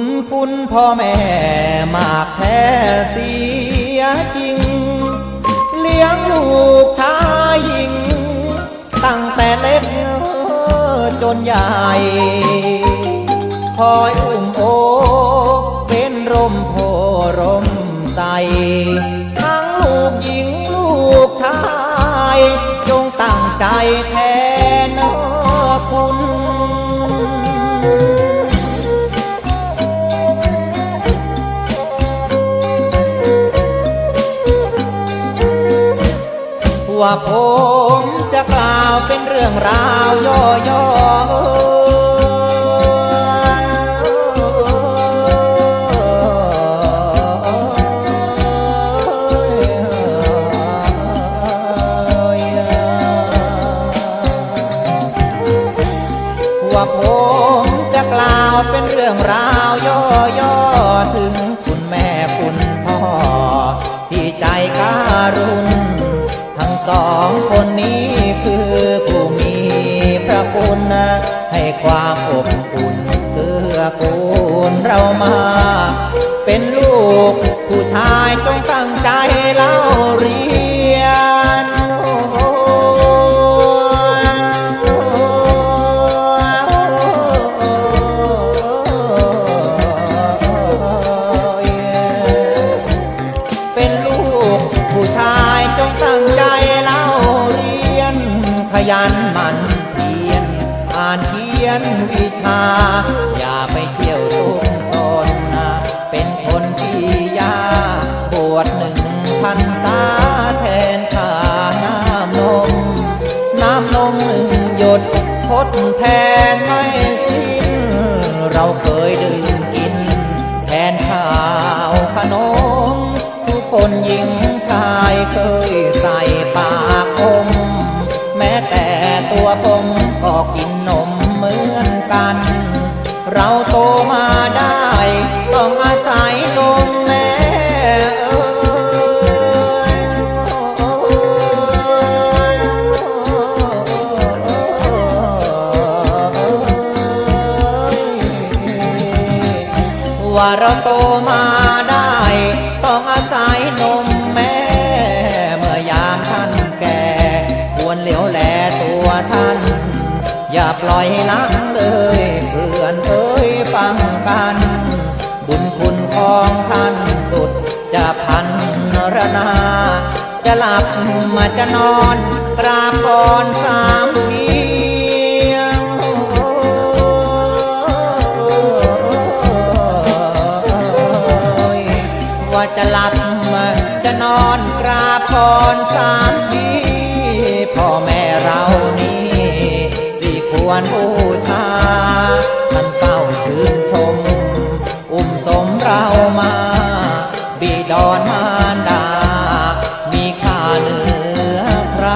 ญคุณพ่อแม่มากแท้เสียจริง เลี้ยงลูกชายหญิง ตั้งแต่เล็กจนใหญ่ คอยอุ้มโอเป็นร่มโพร่มใสทั้งลูกหญิงลูกชาย จงตั้งใจแทนคุณ ว่าผมจะกล่าวเป็นเรื่องราวย่อๆว่าผมจะกล่าวเป็นเรื่องราวย่อๆถึงคุณแม่คุณพ่อที่ใจการุณ สองคนนี้คือผู้มีพระคุณให้ความอบอุ่นเกื้อกูลเรามา เป็นลูกผู้ชายจงตั้งใจเล่าเรียนเป็นลูกผู้ชายจงตั้ง ยันมันเพียรอ่านเขียนวิชา อย่าไปเที่ยวทุกตนนะเป็นคนที่ยาบวชหนึ่งพันตาแทนค่าน้ำนม น้ำนมหนึ่งหยดทดแทนไม่สิ้น เราเคยดื่มกิน แทนข้าวขนมทุกคนหญิงชายเคยใส่ปาก มก็กินนมเหมือนกัน เราโตมาได้ ต้องอาศัยนมแม่เอ่ยว่าเราโตมาได้ ต้องอาศัยนม ตัวท่าน อย่าปล่อยลังเลยเพื่อนเอ้ยฟังกัน บุญคุณของท่านสุดจะพันรนา จะหลับมาจะนอนกราบก่อนสามเพียว่าจะหลับจะนอนกราบก่อนสามที บูชาท่านเฝ้าชื่นชม อุ้มสมเรามา บิดอนมารดา มีค่าเหนือใคร